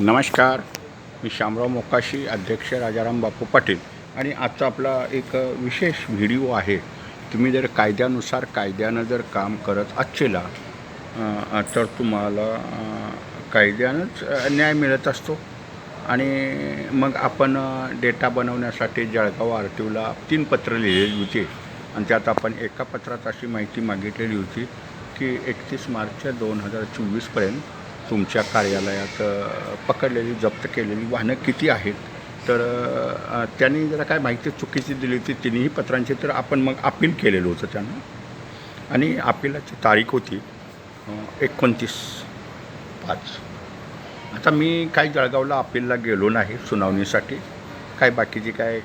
नमस्कार. मी शामराव मोकाशी अध्यक्ष राजाराम बापू पाटील. आणि आजचा आपला एक विशेष व्हिडिओ आहे. तुम्ही जर कायद्यानुसार कायद्यानं जर काम करत असलेला तर तुम्हाला कायद्यानंच न्याय मिळत असतो. आणि मग आपण डेटा बनवण्यासाठी जळगाव आर टी ओला तीन पत्र लिहिलेली होती. आणि त्यात आपण एका पत्रात अशी माहिती मागितलेली होती की एकतीस मार्च दोन हजार चोवीसपर्यंत तुमच्या कार्यालयात पकडलेली जप्त केलेली वाहनं किती आहेत? तर त्यांनी जरा काय माहिती चुकीची दिली होती तिन्ही पत्रांची तर आपण मग अपील केलेलं होतं त्यांना. आणि अपिलाची तारीख होती एकोणतीस पाच. आता मी काही जळगावला अपीलला गेलो नाही सुनावणीसाठी. काय बाकीची काय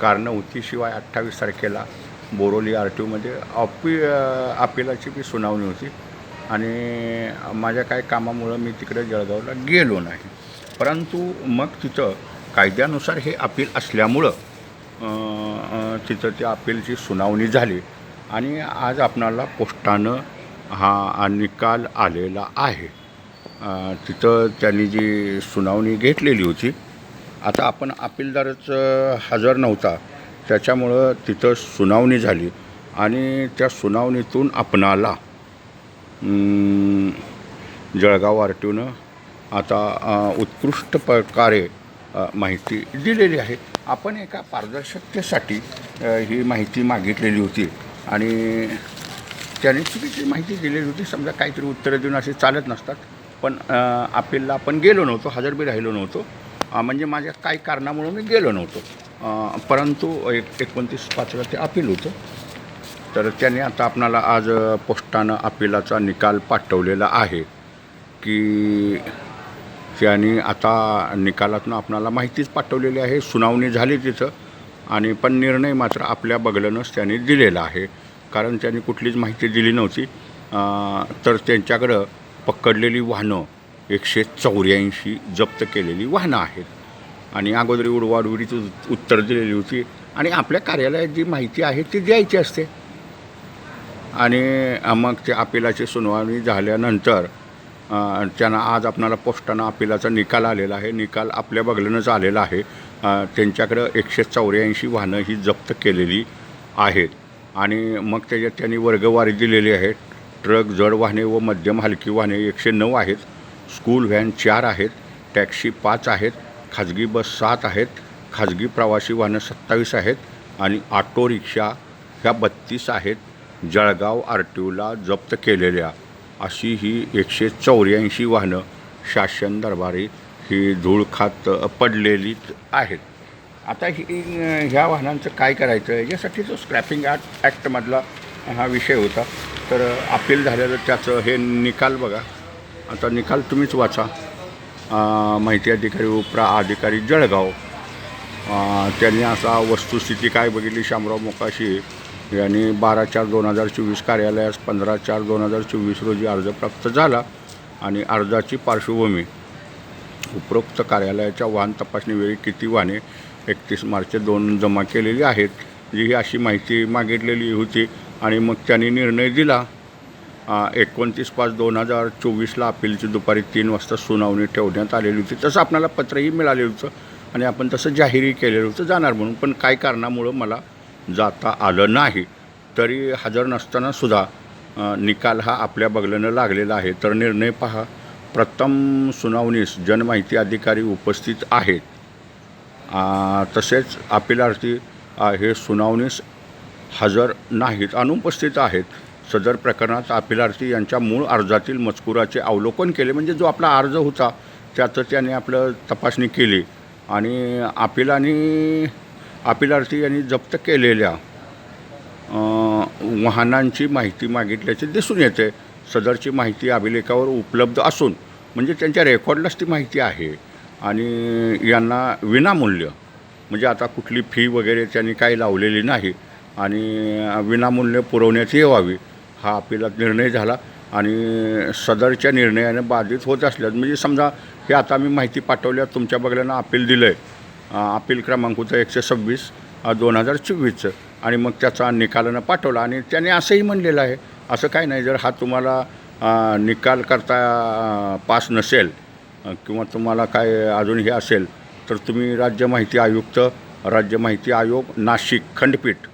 कारणं होती शिवाय अठ्ठावीस तारखेला बोरोली आर टी ओमध्ये अपी अपिलाची बी सुनावणी होती. आणि माझ्या काय कामामुळं मी तिकडे जळगावला गेलो नाही. परंतु मग तिथं कायद्यानुसार हे अपील असल्यामुळं तिथं त्या अपीलची सुनावणी झाली आणि आज आपणाला पोस्टानं हा निकाल आलेला आहे. तिथं त्यांनी जी सुनावणी घेतलेली होती आता आपण अपीलदारच हजर नव्हता. त्याच्यामुळं तिथं सुनावणी झाली आणि त्या सुनावणीतून आपणाला जळगाव आर टीओनं आता उत्कृष्ट प्रकारे माहिती दिलेली आहे. आपण एका पारदर्शकतेसाठी ही माहिती मागितलेली होती आणि त्याने चुकीची माहिती दिलेली होती. समजा काहीतरी उत्तरं देऊन असे चालत नसतात. पण अपीलला आपण गेलो नव्हतो हजर बी राहिलो नव्हतो. म्हणजे माझ्या काही कारणामुळं मी गेलो नव्हतो. परंतु एक एकोणतीस पाचला ते अपील होतं. तर त्याने आता आपणाला आज पोस्टानं अपिलाचा निकाल पाठवलेला आहे की त्याने आता निकालातनं आपणाला माहितीच पाठवलेली आहे सुनावणी झाली तिथं आणि पण निर्णय मात्र आपल्या बगलनंच त्यांनी दिलेला आहे. कारण त्यांनी कुठलीच माहिती दिली नव्हती. तर त्यांच्याकडं पकडलेली वाहनं एकशे चौऱ्याऐंशी जप्त केलेली वाहनं आहेत. आणि अगोदर उडवाडुडीची उत्तर दिलेली होती आणि आपल्या कार्यालयात जी माहिती आहे ती द्यायची असते. आणि मग ते अपिलाची सुनावणी झाल्यानंतर त्यांना आज आपणाला पोस्टानं अपिलाचा निकाल आलेला आहे. निकाल आपल्या बगलनंच आलेला आहे. त्यांच्याकडं एकशे चौऱ्याऐंशी वाहनं ही जप्त केलेली आहेत. आणि मग त्याच्यात त्यांनी वर्गवारी दिलेली आहे ट्रक जड वाहने व मध्यम हलकी वाहने एकशे नऊ आहेत. स्कूल व्हॅन चार आहेत. टॅक्सी पाच आहेत. खाजगी बस सात आहेत. खाजगी प्रवासी वाहनं सत्तावीस आहेत. आणि ऑटो रिक्षा ह्या बत्तीस आहेत. जळगाव आर टी ओला जप्त केलेल्या अशी ही एकशे चौऱ्याऐंशी वाहनं शासन दरबारी ही धूळ खात पडलेलीच आहेत. आता ही ह्या वाहनांचं काय करायचं? याच्यासाठी जो स्क्रॅपिंग ॲक्ट ॲक्टमधला हा विषय होता. तर अपील झालेलं त्याचं हे निकाल बघा. आता निकाल तुम्हीच वाचा. माहिती अधिकारी उपरा अधिकारी जळगाव. त्यांनी असा वस्तुस्थिती काय बघितली? शामराव मोकाशी. यांनी बारा चार दोन हजार चोवीस कार्यालयास पंधरा चार दोन हजार चोवीस रोजी अर्ज प्राप्त झाला आणि अर्जाची पार्श्वभूमी. उपरोक्त कार्यालयाच्या वाहन तपासणीवेळी किती वाहने एकतीस मार्च दोन जमा केलेली आहेत जी ही अशी माहिती मागितलेली होती आणि मग त्यांनी निर्णय दिला. एकोणतीस पाच दोन हजार चोवीसला अपीलची दुपारी तीन वाजता सुनावणी ठेवण्यात आलेली होती. तसं आपल्याला पत्रही मिळालेलं होतं आणि आपण तसं जाहीरही केलेलं होतं जाणार म्हणून पण काय कारणामुळं मला जाता आलं नाही तरी हजर नसताना सुद्धा निकाल हा आपल्या बगल्यानं लागलेला आहे. तर निर्णय पहा. प्रथम सुनावणीस जनमाहिती अधिकारी उपस्थित आहेत. तसेच अपिलार्थी हे सुनावणीस हजर नाहीत. अनुपस्थित आहेत. सदर प्रकरणात अपिलार्थी यांच्या मूळ अर्जातील मजकुराचे अवलोकन केले. म्हणजे जो आपला अर्ज होता त्याचं त्याने आपलं तपासणी केली. आणि अपिलाने अपिलार्थी यांनी जप्त केलेल्या वाहनांची माहिती मागितल्याचे दिसून येते. सदरची माहिती अभिलेखावर उपलब्ध असून म्हणजे त्यांच्या रेकॉर्डलाच ती माहिती आहे. आणि यांना विनामूल्य म्हणजे आता कुठली फी वगैरे त्यांनी काही लावलेली नाही आणि विनामूल्य पुरवण्यात यावी हा अपिलात निर्णय झाला. आणि सदरच्या निर्णयाने बाधित होत असल्यास म्हणजे समजा हे आता मी माहिती पाठवल्या तुमच्या बघल्यानं अपील दिलं आहे अपील क्रमांक होतं एकशे सव्वीस दोन हजार चोवीसचं. आणि मग त्याचा निकालानं पाठवला आणि त्याने असंही म्हणलेलं आहे. असं काही नाही जर हा तुम्हाला निकाल करता पास नसेल किंवा तुम्हाला काय अजून हे असेल तर तुम्ही राज्य माहिती आयुक्त राज्य माहिती आयोग नाशिक खंडपीठ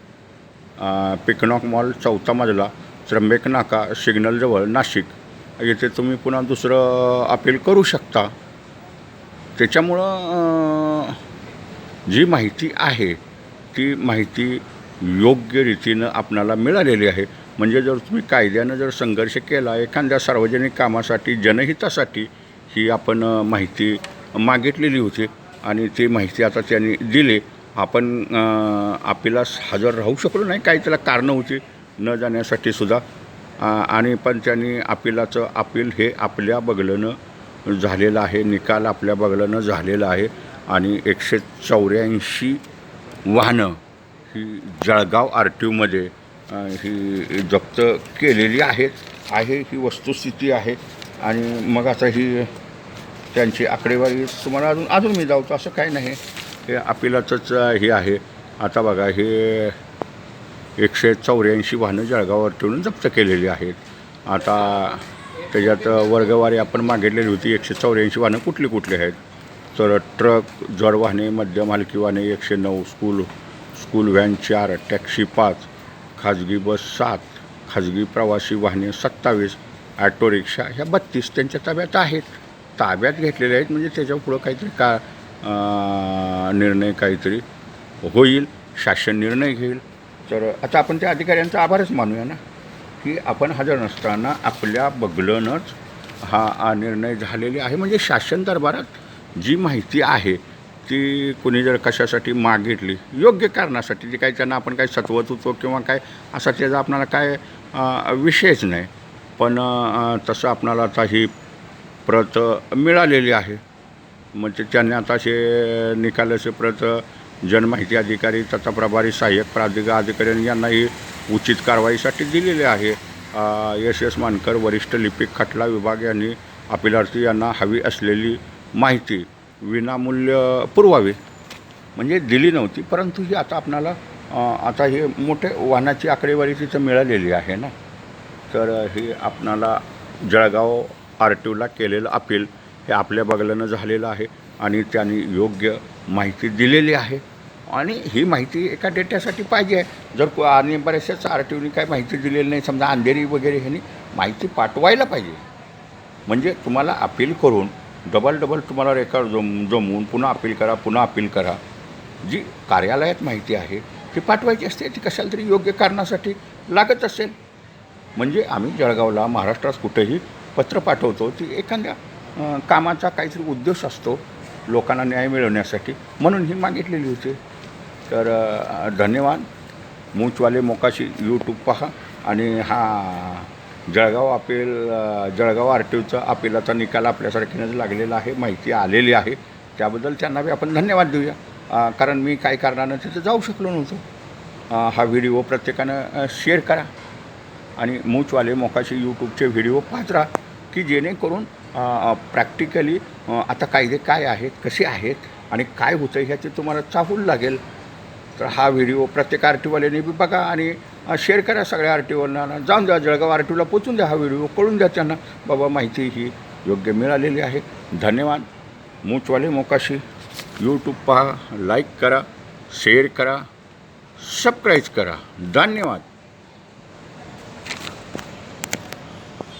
पिकनॉक मॉल चौथा मजला त्र्यंबेक नाका सिग्नलजवळ नाशिक. येथे तुम्ही पुन्हा दुसरं अपील करू शकता. त्याच्यामुळं जी माहिती आहे ती माहिती योग्य रीतीनं आपणाला मिळालेली आहे. म्हणजे जर तुम्ही कायद्यानं जर संघर्ष केला एखाद्या सार्वजनिक कामासाठी जनहितासाठी ही आपण माहिती मागितलेली होती आणि ती माहिती आता त्यांनी दिली आपण अ, हजर राहू शकलो नाही काही त्याला कारणं होती न जाण्यासाठी सुद्धा. आणि पण त्यांनी अपिलाचं अपील हे आपल्या बगलनं झालेलं आहे निकाल आपल्या बगलनं झालेला आहे. आणि एकशे चौऱ्याऐंशी वाहनं ही जळगाव आर टी ओमध्ये ही जप्त केलेली आहेत आहे ही वस्तुस्थिती आहे. आणि मग आता ही त्यांची आकडेवारी तुम्हाला अजून अजून मी जाऊतो असं काही नाही. हे अपिलाचंच हे आहे. आता बघा हे एकशे चौऱ्याऐंशी वाहनं जळगावावर ठेवून जप्त केलेली आहेत. आता त्याच्यात वर्गवारी आपण मागितलेली होती एकशे चौऱ्याऐंशी वाहनं कुठली कुठली आहेत? तर ट्रक जड वाहने मध्यम हलकी वाहने एकशे नऊ स्कूल स्कूल व्हॅन चार टॅक्सी पाच खाजगी बस सात खाजगी प्रवासी वाहने सत्तावीस ॲटो रिक्षा ह्या बत्तीस त्यांच्या ताब्यात आहेत. ताब्यात घेतलेल्या आहेत म्हणजे त्याच्या पुढं काहीतरी का निर्णय काहीतरी होईल शासन निर्णय घेईल. तर आता आपण त्या अधिकाऱ्यांचा आभारच मानूया ना की आपण हजर नसताना आपल्या बगलनच हा निर्णय झालेला आहे. म्हणजे शासन दरबारात जी माहिती आहे ती कुणी जर कशासाठी मागितली योग्य कारणासाठी जी काही त्यांना आपण काही सत्वत होतो किंवा काय असा त्याचा आपणाला काय विषयच नाही. पण तसं आपणाला आता ही प्रत मिळालेली आहे. म्हणजे त्यांनी आता असे निकालाचे प्रत जनमाहिती अधिकारी तथा प्रभारी सहाय्यक प्राधिका अधिकारी यांनाही उचित कारवाईसाठी दिलेली आहे. यश एस मानकर वरिष्ठ लिपिक खटला विभाग यांनी अपिलार्थी यांना हवी असलेली माहिती विनामूल्य पुरवावी. म्हणजे दिली नव्हती परंतु ही आता आपणाला आता हे मोठे वाहनाची आकडेवारी तिथं मिळालेली आहे ना. तर हे आपणाला जळगाव आर टी ओला केलेलं अपील हे आपल्या बगलानं झालेलं आहे आणि त्यांनी योग्य माहिती दिलेली आहे. आणि ही माहिती एका डेट्यासाठी पाहिजे. आहे जर को- आणि बऱ्याचशाच आर टी ओनी काय माहिती दिलेली नाही समजा अंधेरी वगैरे ह्यांनी माहिती पाठवायला पाहिजे. म्हणजे तुम्हाला अपील करून डबल डबल तुम्हाला रेकॉर्ड जम जमवून पुन्हा अपील करा पुन्हा अपील करा. जी कार्यालयात माहिती आहे ती पाठवायची असते ती कशाला तरी योग्य कारणासाठी लागत असेल. म्हणजे आम्ही जळगावला महाराष्ट्रात कुठेही पत्र पाठवतो ती एखाद्या कामाचा काहीतरी उद्देश असतो लोकांना न्याय मिळवण्यासाठी म्हणून ही मागितलेली होती. तर धन्यवाद. मूचवाले मोकाशी यूट्यूब पहा आणि हा Jalgaon appeal Jalgaon R T Ocha अपिलाचा निकाल आपल्यासारखीनंच लागलेला आहे माहिती आलेली आहे. त्याबद्दल त्यांना बी आपण धन्यवाद देऊया. कारण मी काही कारणानं तिथं जाऊ शकलो नव्हतो. हा व्हिडिओ प्रत्येकानं शेअर करा आणि मूचवाले मोकाशी यूट्यूबचे व्हिडिओ पाहत राहा की जेणेकरून प्रॅक्टिकली आता कायदे काय आहेत कसे आहेत आणि काय होतं ह्याची तुम्हाला चाहूल लागेल. तर हा व्हिडिओ प्रत्येक आर टीवाल्याने बी बघा आणि शेअर करा सगळ्या आर टीवाल्यांना जाऊन द्या जळगाव आर टीला पोचून द्या हा व्हिडिओ कळून द्या त्यांना बाबा माहिती ही योग्य मिळालेली आहे. धन्यवाद. मूचवाले मोकाशी. यूट्यूब पहा लाईक करा शेअर करा सबस्क्राईब करा. धन्यवाद.